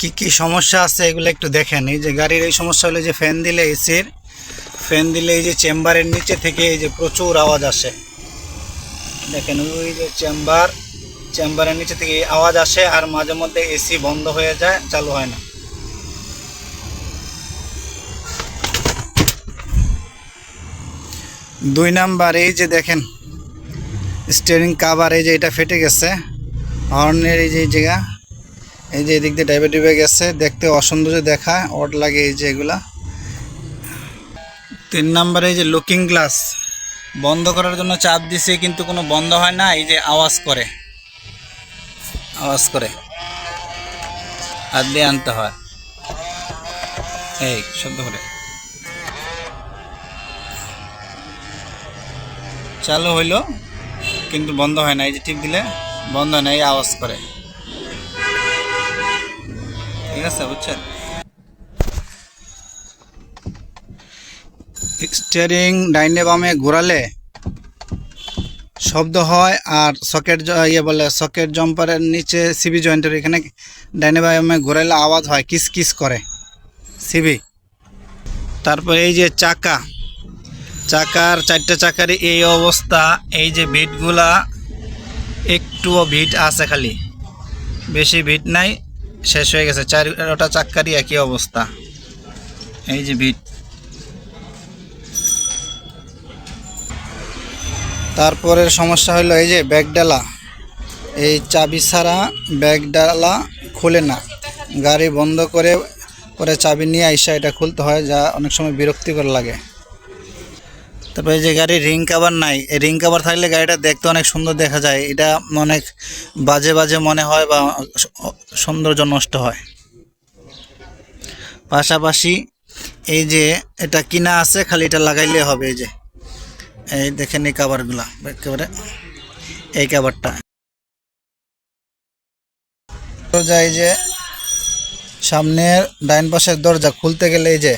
কি কি সমস্যা আছে এগুলো একটু দেখেন। এই যে গাড়ির এই সমস্যা হলো যে ফ্যান দিলে এসির ফ্যান দিলে এই যে চেম্বারের নিচে থেকে এই যে প্রচুর আওয়াজ আসে। দেখেন, ওই যে চেম্বার চেম্বারের নিচে থেকে আওয়াজ আসে আর মাঝে মধ্যে এসি বন্ধ হয়ে যায়, চালু হয় না। দুই নাম্বার, এই যে দেখেন স্টিয়ারিং কাভার এই যে এটা ফেটে গেছে হর্নের এই যে জায়গা। এই যে এদিক দিয়ে ডাইবে ডুবে গেছে, দেখতে অসৌন্দর্য দেখায় ওট লাগে এই যে এগুলা। তিন নম্বরে এই যে লুকিং গ্লাস বন্ধ করার জন্য চাপ দিছে, কিন্তু কোনো বন্ধ হয় না, এই যে আওয়াজ করে। আওয়াজ করে। হাত দিয়ে আনতে হয়। এই, শব্দ করে। চালু হইল, কিন্তু বন্ধ হয় না, এই যে টিপ দিলে, বন্ধ হয় না, এই আওয়াজ করে। স্টিয়ারিং ডাইনে বামে ঘোরালে শব্দ হয় আর সকেট ইয়ে বলে সকেট জম্পারের নিচে সিবি জয়েন্টের এখানে ডাইনে বামে ঘোরালে আওয়াজ হয়, কিস কিস করে সিবি তারপর এই যে চাকা, চাকার চারটা চাকার এই অবস্থা, এই যে ভিটগুলা একটুও ভিট আছে খালি। বেশি ভিট নাই শেষ হয়ে গেছে। চারটা চাক্কারই একই অবস্থা। এই যে ভিট। তারপরের সমস্যা হলো এই যে ব্যাগ ডালা। এই চাবি ছাড়া ব্যাগ ডালা খুলে না। গাড়ি বন্ধ করে, পরে চাবি নিয়ে আইসা এটা খুলতে হয়, যা অনেক সময় বিরক্তিকর লাগে। তারপরে যে গাড়ির রিং কাভার নাই, এই রিং কাভার থাকলে গাড়িটা দেখতে অনেক সুন্দর দেখা যায়। এটা অনেক বাজে বাজে মনে হয় বা সৌন্দর্য নষ্ট হয়। পাশাপাশি এই যে এটা কিনা আছে, খালি এটা লাগাইলে হবে এই যে। এই দেখেন এই কাভারগুলা একেবারে এই কাভারটা দরজা এই যে, সামনের ডাইন পাশের দরজা খুলতে গেলে এই যে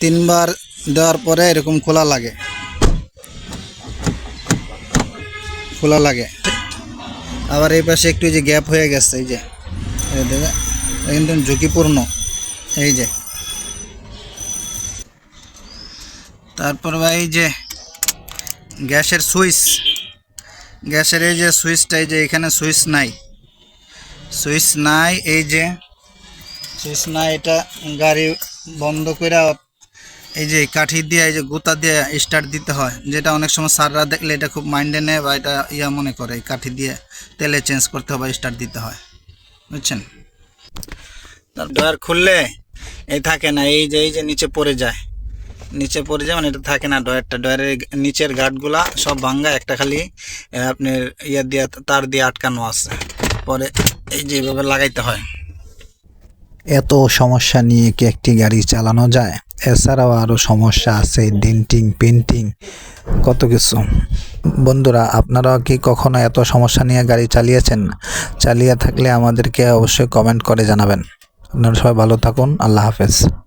তিনবার দেওয়ার পরে এরকম খোলা লাগে। খোলা লাগে। আবার এই পাশে একটু যে গ্যাপ হয়ে গেছে, এই যে। কিন্তু ঝুঁকিপূর্ণ। এই যে। তারপর ভাই এই যে গ্যাসের সুইচ। গ্যাসের এই যে সুইচটা, এই যে এখানে সুইচ নাই। সুইচ নাই, এই যে। সুইচ নাই, এটা গাড়ি বন্ধ করে এই যে কাঠি দিয়ে, এই যে গুতা দিয়ে স্টার্ট দিতে হয়, যেটা অনেক সময় সাররা দেখলে এটা খুব মাইন্ডে নেয় বা এটা ইয়া মনে করে, এই কাঠি দিয়ে তেলে চেঞ্জ করতে হবে স্টার্ট দিতে হয়, বুঝছেন? তার ডয়ার খুললে এই থাকে না, এই যে এই যে নিচে পড়ে যায়, নিচে পড়ে যায় মানে এটা থাকে না ডয়ারটা, ডয়ারের নিচের গার্ডগুলা সব ভাঙ্গা, একটা খালি আপনার ইয়া দিয়ে, তার দিয়ে আটকানো আছে, পরে এই যে এভাবে লাগাইতে হয়। এত সমস্যা নিয়ে কি একটি গাড়ি চালানো যায়? এছাড়াও আরও সমস্যা আছে ডেন্টিং পেন্টিং কত কিছু। বন্ধুরা, আপনারা কি কখনো এত সমস্যা নিয়ে গাড়ি চালিয়েছেন? চালিয়ে থাকলে আমাদেরকে অবশ্যই কমেন্ট করে জানাবেন। আপনারা সবাই ভালো থাকুন, আল্লাহ হাফেজ।